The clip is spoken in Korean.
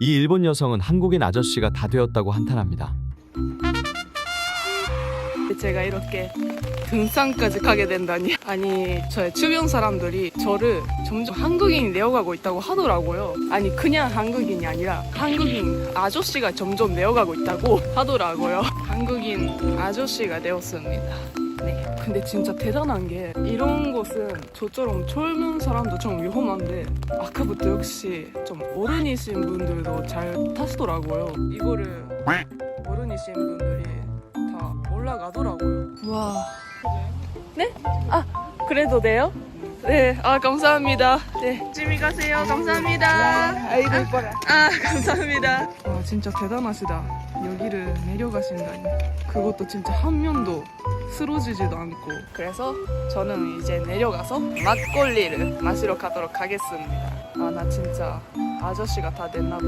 이 일본 여성은 한국인 아저씨가 다 되었다고 한탄합니다. 제가 이렇게 등산까지 가게 된다니. 아니 저의 주변 사람들이 저를 점점 한국인이 되어가고 있다고 하더라고요. 아니 그냥 한국인이 아니라 한국인 아저씨가 점점 되어가고 있다고 하더라고요. 한국인 아저씨가 되었습니다 네 근데 진짜 대단한 게 이런 곳은 저처럼 젊은 사람도 좀 위험한데 아까부터 역시 좀 어른이신 분들도 잘 타시더라고요 이거를 어른이신 분들이 다 올라가더라고요. 와. 네? 아, 그래도 돼요? 네, 아, 감사합니다. 네. 조심히 가세요. 감사합니다. 아이고, 이뻐라. 아, 감사합니다. 와, 진짜 대단하시다. 여기를 내려가신다니. 그것도 진짜 한 면도 쓰러지지도 않고. 그래서 저는 이제 내려가서 막걸리를 마시러 가도록 하겠습니다. 아, 나 진짜 아저씨가 다 됐나봐.